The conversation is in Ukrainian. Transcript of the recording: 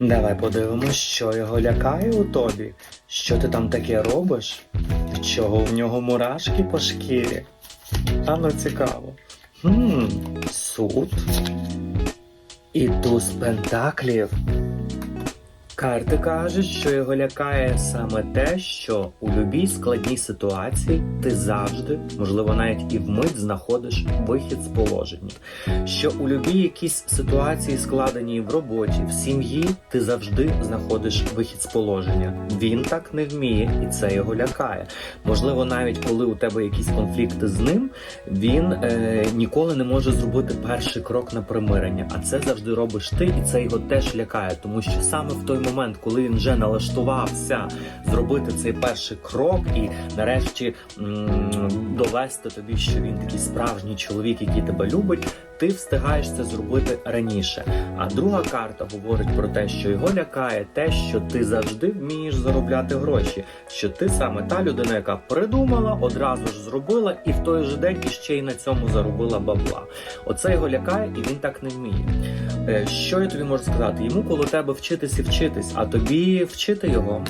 Давай подивимось, що його лякає у тобі. Що ти там таке робиш? Чого в нього мурашки по шкірі? А ну цікаво. Хм, суд. І туз пентаклів. Карти кажуть, що його лякає саме те, що у любій складній ситуації ти завжди, можливо, навіть і вмить знаходиш вихід з положення. Що у любій якійсь ситуації, складеній в роботі, в сім'ї, ти завжди знаходиш вихід з положення. Він так не вміє, і це його лякає. Можливо, навіть коли у тебе якісь конфлікти з ним, він е, ніколи не може зробити перший крок на примирення. А це завжди робиш ти, і це його теж лякає, тому що саме в той момент, коли він вже налаштувався зробити цей перший крок і нарешті довести тобі, що він такий справжній чоловік, який тебе любить, ти встигаєш це зробити раніше. А друга карта говорить про те, що його лякає те, що ти завжди вмієш заробляти гроші, що ти саме та людина, яка придумала, одразу ж зробила, і в той же день іще й на цьому заробила бабла. Оце його лякає, і він так не вміє. Е, Що я тобі можу сказати? Йому коло тебе вчитись і вчитись, а тобі вчити його.